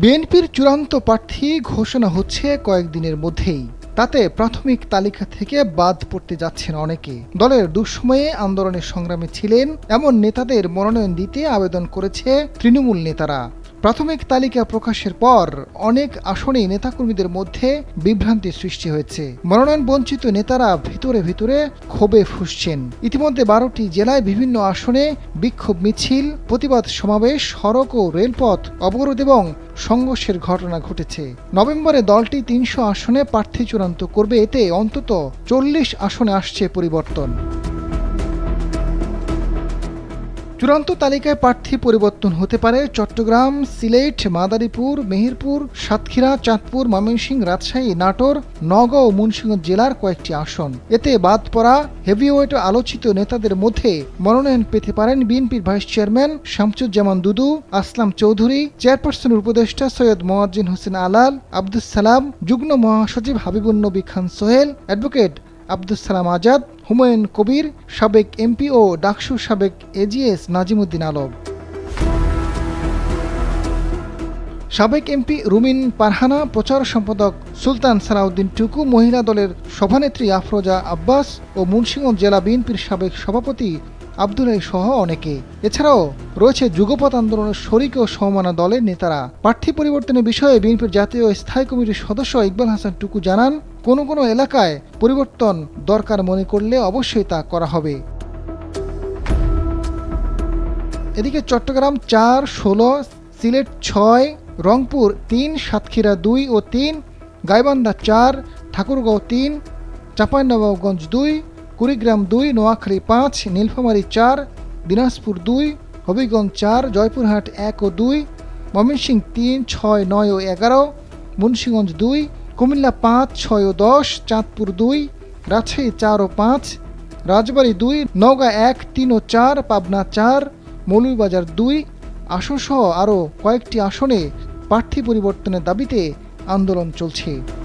বিএনপির চূড়ান্ত প্রার্থী ঘোষণা হচ্ছে কয়েকদিনের মধ্যেই। তাতে প্রাথমিক তালিকা থেকে বাদ পড়তে যাচ্ছেন অনেকে। দলের দুঃসময়ে আন্দোলনের সংগ্রামে ছিলেন এমন নেতাদের মনোনয়ন দিতে আবেদন করেছে তৃণমূল নেতারা। প্রাথমিক তালিকা প্রকাশের পর অনেক আসনেই নেতাকর্মীদের মধ্যে বিভ্রান্তি সৃষ্টি হয়েছে। মনোনয়ন বঞ্চিত নেতারা ভিতরে ভিতরে ক্ষোভে ফুসছেন। ইতিমধ্যে বারোটি জেলায় বিভিন্ন আসনে বিক্ষোভ মিছিল, প্রতিবাদ সমাবেশ, সড়ক ও রেলপথ অবরোধ এবং সংঘর্ষের ঘটনা ঘটেছে। নভেম্বরে দলটি তিনশো আসনে প্রার্থী চূড়ান্ত করবে। এতে অন্তত চল্লিশ আসনে আসছে পরিবর্তন। চূড়ান্ত তালিকায় প্রার্থী পরিবর্তন হতে পারে চট্টগ্রাম, সিলেট, মাদারীপুর, মেহেরপুর, সাতক্ষীরা, চাঁদপুর, ময়মনসিংহ, রাজশাহী, নাটোর, নগাঁও মুন্সিগঞ্জ জেলার কয়েকটি আসন। এতে বাদ পড়া হেভিওয়েট আলোচিত নেতাদের মধ্যে মনোনয়ন পেতে পারেন বিএনপির ভাইস চেয়ারম্যান শামসুজ্জামান দুদু, আসলাম চৌধুরী, চেয়ারপারসনের উপদেষ্টা সৈয়দ মোয়াজ্জিন হোসেন আলাল, আব্দুস সালাম, যুগ্ম মহাসচিব হাবিবুন নবী খান সোহেল, অ্যাডভোকেট আব্দুস সালাম আজাদ হুমায়ুন কবির সাবেক এমপি ও ডাকসু সাবেক এজিএস নাজিমুদ্দিন আলম। সাবেক এমপি রুমিন পারহানা, প্রচার সম্পাদক সুলতান সালাউদ্দিন টুকু, মহিলা দলের সভানেত্রী আফরোজা আব্বাস ও মুন্সিগঞ্জ জেলা বিএনপির সাবেক সভাপতি আব্দুল সহ অনেকে। এছাড়াও রয়েছে যুগপৎ আন্দোলনের শরিক ও সমমানা দলের নেতারা। প্রার্থী পরিবর্তনের বিষয়ে বিএনপির জাতীয় স্থায়ী কমিটির সদস্য ইকবাল হাসান টুকু জানান, কোনো কোনো এলাকায় পরিবর্তন দরকার মনে করলে অবশ্যই তা করা হবে। এদিকে চট্টগ্রাম চার, ষোলো, সিলেট ছয় রংপুর তিন, সাতক্ষীরা দুই ও তিন, গাইবান্ধা চার, ঠাকুরগাঁও তিন, চাঁপাইনবাবগঞ্জ দুই, কুড়িগ্রাম দুই, নোয়াখালী পাঁচ, নীলফামারী চার, দিনাজপুর দুই, হবিগঞ্জ চার, জয়পুরহাট এক ও দুই, ময়মনসিংহ তিন, ছয়, নয় ও এগারো, মুন্সীগঞ্জ দুই, কুমিল্লা পাঁচ, ছয় ও দশ, চাঁদপুর দুই, রাজশাহী চার ও পাঁচ, রাজবাড়ী দুই, নওগাঁ এক, তিন ও চার, পাবনা চার, মৌলভীবাজার দুই আসনসহ আরও কয়েকটি আসনে প্রার্থী পরিবর্তনের দাবিতে আন্দোলন চলছে।